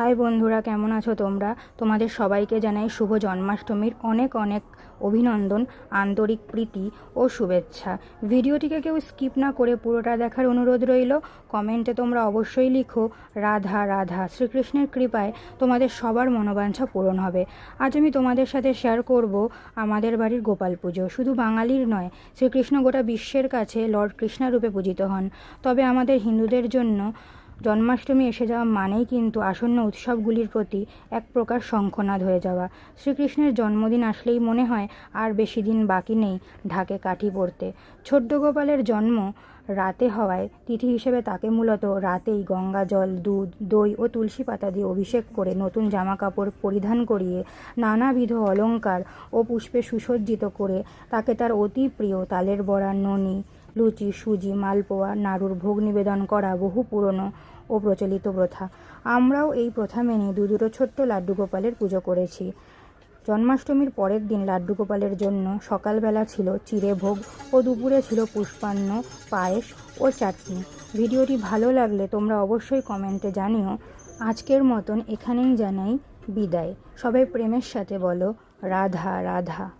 High বন্ধুরা, কেমন আছো তোমরা? তোমাদের সবাইকে জানাই শুভ জন্মাষ্টমীর অনেক অনেক অভিনন্দন, আন্তরিক প্রীতি ও শুভেচ্ছা। ভিডিওটিকে কেউ স্কিপ না করে পুরোটা দেখার অনুরোধ রইল। কমেন্টে তোমরা অবশ্যই লিখো, রাধা রাধা, শ্রীকৃষ্ণের কৃপায় তোমাদের সবার মনোবাঞ্ছা পূরণ হবে। আজ আমি তোমাদের সাথে শেয়ার করব আমাদের বাড়ির গোপাল পুজো। শুধু বাঙালির নয়, শ্রীকৃষ্ণ গোটা বিশ্বের কাছে লর্ড কৃষ্ণা রূপে পূজিত হন। তবে আমাদের হিন্দুদের জন্য জন্মাষ্টমী এসে যাওয়া মানেই কিন্তু আসন্ন উৎসবগুলির প্রতি এক প্রকার শঙ্খনাদ হয়ে যাওয়া। শ্রীকৃষ্ণের জন্মদিন আসলেই মনে হয় আর বেশি দিন বাকি নেই ঢাকে কাঠি পড়তে ছোট্ট গোপালের জন্ম রাতে হওয়ায় তিথি হিসেবে তাকে মূলত রাতেই গঙ্গা জল, দুধ, দই ও তুলসী পাতা দিয়ে অভিষেক করে নতুন জামা কাপড় পরিধান করিয়ে নানাবিধ অলঙ্কার ও পুষ্পে সুসজ্জিত করে তাকে তার অতি প্রিয় তালের বড়া, ননি লুচি, সুজি, মালপোয়া, নাড়ুর ভোগ নিবেদন করা বহু পুরনো ও প্রচলিত প্রথা। আমরাও এই প্রথা মেনে দু দুটো ছোট্ট লাড্ডু গোপালের পুজো করেছি। জন্মাষ্টমীর পরের দিন লাড্ডু গোপালের জন্য সকালবেলা ছিল চিড়ে ভোগ ও দুপুরে ছিল পুষ্পান্ন পায়েস ও চাটনি। ভিডিওটি ভালো লাগলে তোমরা অবশ্যই কমেন্টে জানিও। আজকের মতন এখানেই জানাই বিদায়। সবাই প্রেমের সাথে বলো, রাধা রাধা।